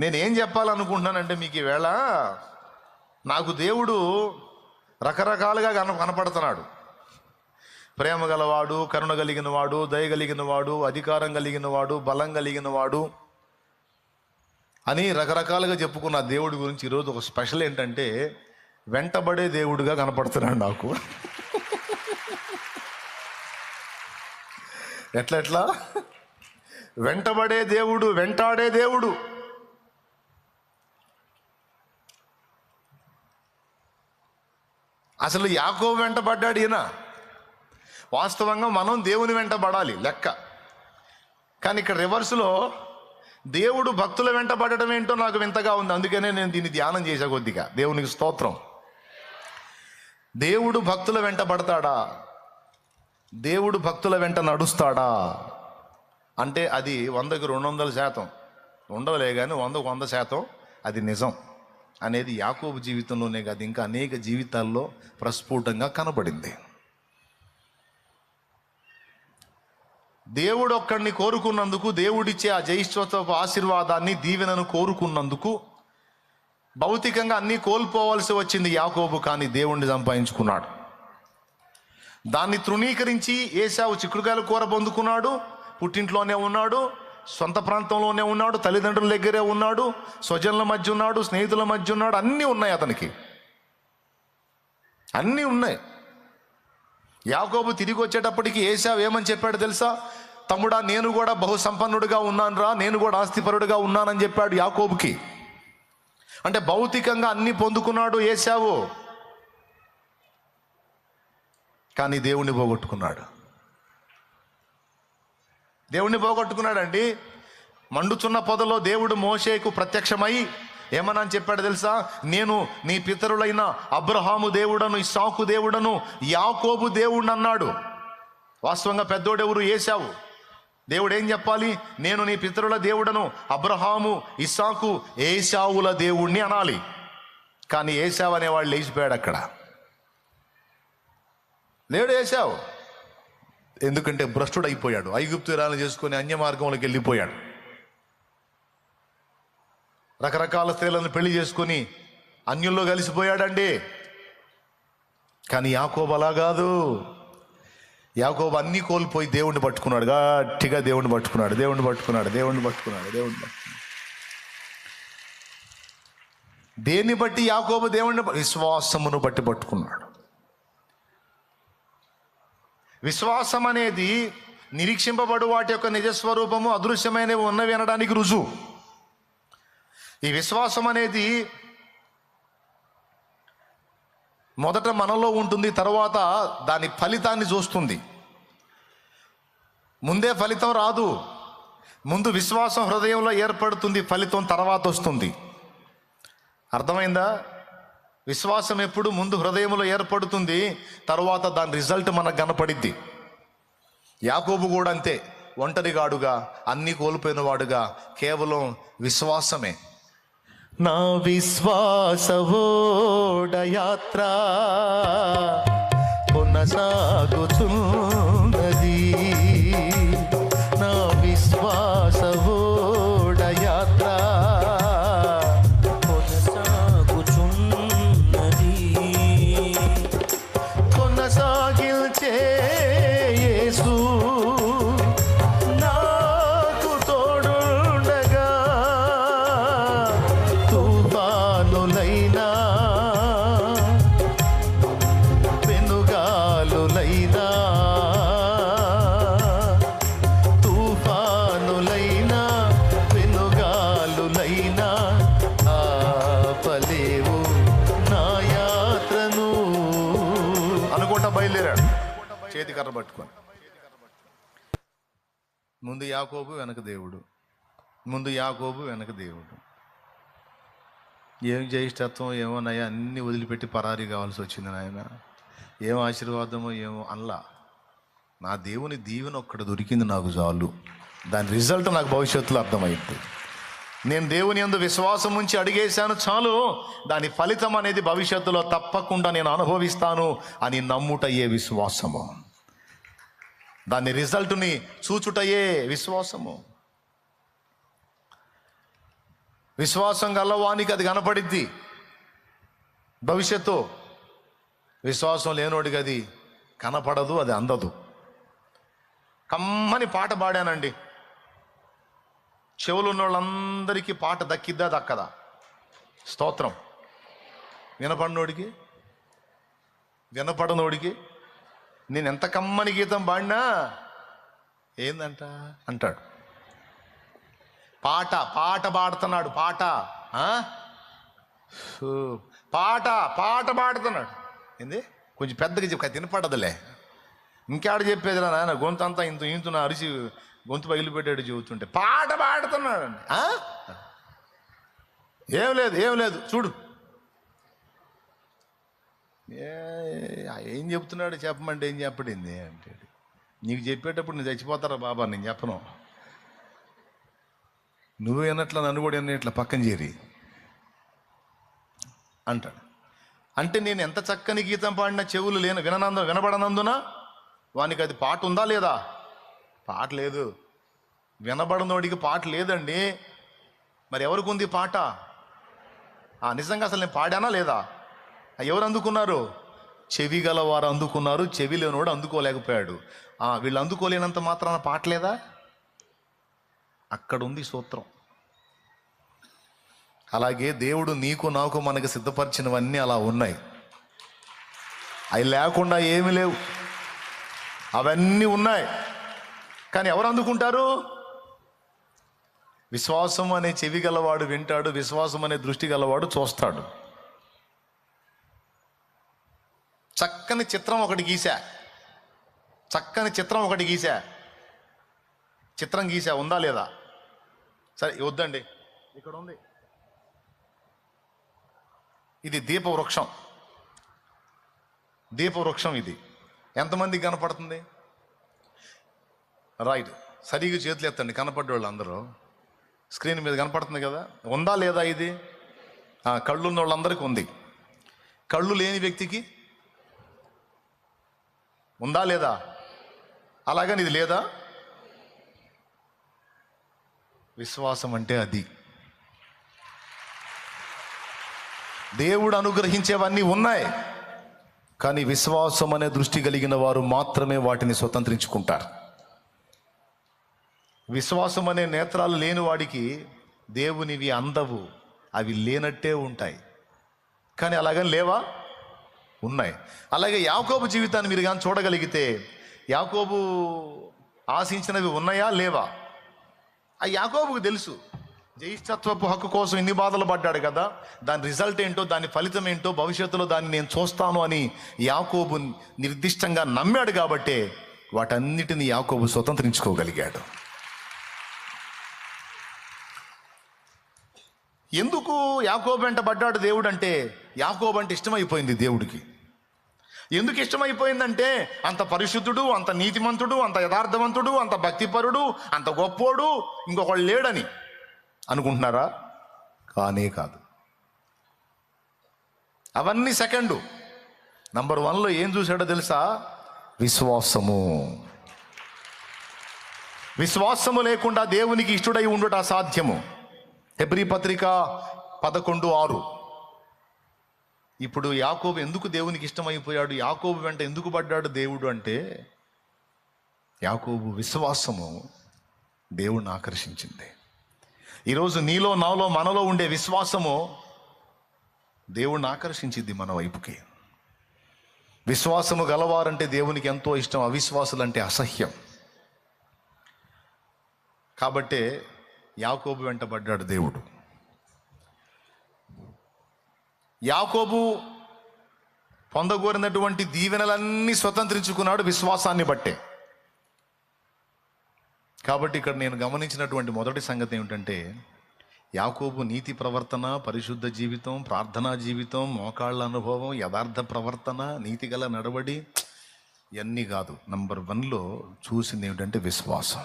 నేనేం చెప్పాలనుకుంటున్నానంటే మీకు ఈవేళ నాకు దేవుడు రకరకాలుగా కన కనపడుతున్నాడు. ప్రేమ గలవాడు కరుణ కలిగిన వాడు దయ కలిగిన వాడు అధికారం కలిగిన వాడు బలం కలిగిన వాడు అని రకరకాలుగా చెప్పుకున్న దేవుడి గురించి ఈరోజు ఒక స్పెషల్ ఏంటంటే వెంటబడే దేవుడిగా కనపడుతున్నాడు నాకు. ఎట్లా ఎట్లా? వెంటబడే దేవుడు వెంటాడే దేవుడు. అసలు యాకో వెంటబడ్డాడు ఈయన. వాస్తవంగా మనం దేవుని వెంటబడాలి లెక్క. కానీ ఇక్కడ రివర్స్లో దేవుడు భక్తుల వెంటబడడం ఏంటో నాకు వింతగా ఉంది. అందుకనే నేను దీన్ని ధ్యానం చేసా కొద్దిగా. దేవునికి స్తోత్రం. దేవుడు భక్తుల వెంటబడతాడా దేవుడు భక్తుల వెంట నడుస్తాడా? అంటే అది వందకి రెండు వందల శాతం. ఉండవలే కానీ వందకు వంద శాతం అది నిజం. అనేది యాకోబు జీవితంలోనే కాదు ఇంకా అనేక జీవితాల్లో ప్రస్ఫుటంగా కనబడింది. దేవుడు ఒక్కడిని కోరుకున్నందుకు దేవుడిచ్చే ఆ జయిష్ఠోత్సవ ఆశీర్వాదాన్ని దీవెనను కోరుకున్నందుకు భౌతికంగా అన్నీ కోల్పోవలసి వచ్చింది యాకోబు కానీ దేవుణ్ణి సంపాదించుకున్నాడు. దాన్ని తృణీకరించి ఏసావు చిక్కుడుకాయల కూర పొందుకున్నాడు పుట్టింట్లోనే ఉన్నాడు సొంత ప్రాంతంలోనే ఉన్నాడు తల్లిదండ్రుల దగ్గరే ఉన్నాడు స్వజనుల మధ్య ఉన్నాడు స్నేహితుల మధ్య ఉన్నాడు అన్నీ ఉన్నాయి అతనికి. అన్నీ ఉన్నాయి. యాకోబు తిరిగి వచ్చేటప్పటికి ఏసావు ఏమని చెప్పాడు తెలుసా? తమ్ముడా నేను కూడా బహుసంపన్నుడిగా ఉన్నానురా నేను కూడా ఆస్తిపరుడిగా ఉన్నానని చెప్పాడు యాకోబుకి. అంటే భౌతికంగా అన్ని పొందుకున్నాడు ఏసావు కానీ దేవుణ్ణి పోగొట్టుకున్నాడు. దేవుణ్ణి పోగొట్టుకున్నాడండి. మండుచున్న పొదలో దేవుడు మోషేకు ప్రత్యక్షమై ఏమనని చెప్పాడు తెలుసా? నేను నీ పితరులైన అబ్రహాము దేవుడను ఇసాకు దేవుడను యాకోబు దేవుడు అన్నాడు. వాస్తవంగా పెద్దోడెవరు వేశావు దేవుడు ఏం చెప్పాలి? నేను నీ పితరుల దేవుడను అబ్రహాము ఇసాకు ఏసావుల దేవుణ్ణి అనాలి. కానీ ఏసావు అనేవాడు లేచిపోయాడు అక్కడ. లేడు ఏసావు ఎందుకంటే భ్రష్టుడు అయిపోయాడు ఐగుప్తురాలు చేసుకొని అన్య మార్గంలోకి వెళ్ళిపోయాడు. రకరకాల స్త్రీలను పెళ్ళి చేసుకొని అన్యుల్లో కలిసిపోయాడండి. కానీ యాకోబు అలా కాదు. యాకోబు అన్నీ కోల్పోయి దేవుణ్ణి పట్టుకున్నాడు. గట్టిగా దేవుణ్ణి పట్టుకున్నాడు. దేవుణ్ణి పట్టుకున్నాడు. దేవుణ్ణి పట్టుకున్నాడు. దేవుణ్ణి పట్టుకున్నాడు. దేన్ని బట్టి యాకోబు దేవుణ్ణి విశ్వాసమును బట్టి పట్టుకున్నాడు. విశ్వాసం అనేది నిరీక్షింపబడు వాటి యొక్క నిజస్వరూపము అదృశ్యమైనవి ఉన్నవి అనడానికి రుజువు. ఈ విశ్వాసం అనేది మొదట మనలో ఉంటుంది తర్వాత దాని ఫలితాన్ని చూస్తుంది. ముందే ఫలితం రాదు. ముందు విశ్వాసం హృదయంలో ఏర్పడుతుంది ఫలితం తర్వాత వస్తుంది. అర్థమైందా? విశ్వాసం ఎప్పుడు ముందు హృదయంలో ఏర్పడుతుంది తర్వాత దాని రిజల్ట్ మనకు కనపడిద్ది. యాకోబు కూడా అంతే ఒంటరిగాడుగా అన్నీ కోల్పోయిన వాడుగా కేవలం విశ్వాసమే. నా విశ్వాసవోడ యాత్ర కొనసాగుతున్నది బయలుదేరాడు. చేతి కర్ర పట్టుకొని. ముందు యాకోబు వెనక దేవుడు. ముందు యాకోబు వెనక దేవుడు. ఏం జ్యేష్ఠత్వం ఏమోనయ్యా అన్నీ వదిలిపెట్టి పరారీ కావాల్సి వచ్చింది నాయన. ఏం ఆశీర్వాదమో ఏమో అల్లా నా దేవుని దీవెన ఒక్కడ దొరికింది నాకు చాలు. దాని రిజల్ట్ నాకు భవిష్యత్తులో అర్థమైంది. నేను దేవుని యందు విశ్వాసం ఉంచి అడిగేశాను చాలు. దాని ఫలితం అనేది భవిష్యత్తులో తప్పకుండా నేను అనుభవిస్తాను అని నమ్ముటయ్యే విశ్వాసము. దాని రిజల్ట్ని చూచుటయే విశ్వాసము. విశ్వాసం గలవానికి అది కనపడిద్ది. భవిష్యత్తు విశ్వాసం లేనోడికి అది కనపడదు అది అందదు. కమ్మని పాట పాడానండి. చెవులు ఉన్న వాళ్ళందరికీ పాట దక్కిద్దా దక్కదా? స్తోత్రం. వినపడినోడికి వినపడనోడికి నేను ఎంత కమ్మని గీతం పాడినా? ఏందంట? అంటాడు. పాట పాట పాడుతున్నాడు పాట. పాట పాట పాడుతున్నాడు. ఏంది? కొంచెం పెద్దగా చెప్పు తినపడదులే ఇంకాడ చెప్పేది రా నాయన గొంతు అంతా ఇంత ఇంతున అరిచి గొంతు పగిలిపెట్టాడు చెబుతుంటే పాట పాడుతున్నాడండి. ఆ? ఏం లేదు ఏం లేదు చూడు. ఏ ఏం చెప్తున్నాడు చెప్పమంటే ఏం చెప్పడింది అంటాడు. నీకు చెప్పేటప్పుడు నేను చచ్చిపోతారా బాబా నేను చెప్పను. నువ్వు వినట్లా నన్ను కూడా విన్న ఇట్లా పక్కన చేరి అంటాడు. అంటే నేను ఎంత చక్కని గీతం పాడినా చెవులు లేను విననందు వినబడనందున? వానికి అది పాట ఉందా లేదా? పాట లేదు. వినబడనోడికి పాట లేదండి. మరి ఎవరికి ఉంది పాట? ఆ నిజంగా అసలు నేను పాడానా లేదా? ఎవరు అందుకున్నారు? చెవి గల వారు అందుకున్నారు. చెవి లేనివాడు అందుకోలేకపోయాడు. వీళ్ళు అందుకోలేనంత మాత్రాన పాట లేదా? అక్కడ ఉంది సూత్రం. అలాగే దేవుడు నీకు నాకు మనకు సిద్ధపరిచినవన్నీ అలా ఉన్నాయి. అవి లేకుండా ఏమీ లేవు. అవన్నీ ఉన్నాయి. కానీ ఎవరు అందుకుంటారు? విశ్వాసం అనే చెవి గలవాడు వింటాడు విశ్వాసం అనే దృష్టి గలవాడు చూస్తాడు. చక్కని చిత్రం ఒకటి గీసా చక్కని చిత్రం ఒకటి గీసా చిత్రం గీసా ఉందా లేదా? సరే వద్దండి. ఇక్కడ ఉంది. ఇది దీపవృక్షం. దీపవృక్షం ఇది. ఎంతమందికి కనపడుతుంది? రైట్. సరిగ్గా చేతులు ఎత్తండి. కనపడ్డ వాళ్ళు అందరూ స్క్రీన్ మీద కనపడుతుంది కదా? ఉందా లేదా ఇది? కళ్ళు ఉన్న వాళ్ళందరికీ ఉంది. కళ్ళు లేని వ్యక్తికి ఉందా లేదా? అలాగని ఇది లేదా? విశ్వాసం అంటే అది. దేవుడు అనుగ్రహించేవన్నీ ఉన్నాయి. కానీ విశ్వాసం అనే దృష్టి కలిగిన వారు మాత్రమే వాటిని స్వతంత్రించుకుంటారు. విశ్వాసం అనే నేత్రాలు లేని వాడికి దేవునివి అందవు అవి లేనట్టే ఉంటాయి. కానీ అలాగని లేవా? ఉన్నాయి. అలాగే యాకోబు జీవితాన్ని మీరు కానీ చూడగలిగితే యాకోబు ఆశించినవి ఉన్నాయా? లేవా? ఆ యాకోబుకు తెలుసు. జ్యేష్ఠత్వపు హక్కు కోసం ఇన్ని బాధలు పడ్డాడు కదా. దాని రిజల్ట్ ఏంటో దాని ఫలితం ఏంటో భవిష్యత్తులో దాన్ని నేను చూస్తాను అని యాకోబు నిర్దిష్టంగా నమ్మాడు కాబట్టే వాటన్నిటిని యాకోబు స్వతంత్రించుకోగలిగాడు. ఎందుకు యాకోబు వెంట పడ్డాడు దేవుడు అంటే యాకోబు అంటే ఇష్టమైపోయింది దేవుడికి. ఎందుకు ఇష్టమైపోయిందంటే అంత పరిశుద్ధుడు అంత నీతిమంతుడు అంత యథార్థవంతుడు అంత భక్తిపరుడు అంత గొప్పోడు ఇంకొకళ్ళు లేడని. అనుకుంటున్నారా? కానే కాదు. అవన్నీ సెకండు. నంబర్ వన్లో ఏం చూశాడో తెలుసా? విశ్వాసము. విశ్వాసము లేకుండా దేవునికి ఇష్టడై ఉండుట అసాధ్యము. హెబ్రి పత్రిక పదకొండు ఆరు. ఇప్పుడు యాకోబు ఎందుకు దేవునికి ఇష్టమైపోయాడు? యాకోబు వెంట ఎందుకు పడ్డాడు దేవుడు అంటే యాకోబు విశ్వాసము దేవుణ్ణి ఆకర్షించింది. ఈరోజు నీలో నాలో మనలో ఉండే విశ్వాసము దేవుణ్ణి ఆకర్షించింది మన వైపుకి. విశ్వాసము గలవారంటే దేవునికి ఎంతో ఇష్టం అవిశ్వాసులంటే అసహ్యం. కాబట్టే యాకోబు వెంటబడ్డాడు దేవుడు. యాకోబు పొందగోరినటువంటి దీవెనలన్నీ స్వతంత్రించుకున్నాడు విశ్వాసాన్ని బట్టే. కాబట్టి ఇక్కడ నేను గమనించినటువంటి మొదటి సంగతి ఏమిటంటే యాకోబు నీతి ప్రవర్తన పరిశుద్ధ జీవితం ప్రార్థనా జీవితం మోకాళ్ళ అనుభవం యథార్థ ప్రవర్తన నీతిగల నడవడి ఇవన్నీ కాదు. నంబర్ వన్లో చూసింది ఏమిటంటే విశ్వాసం.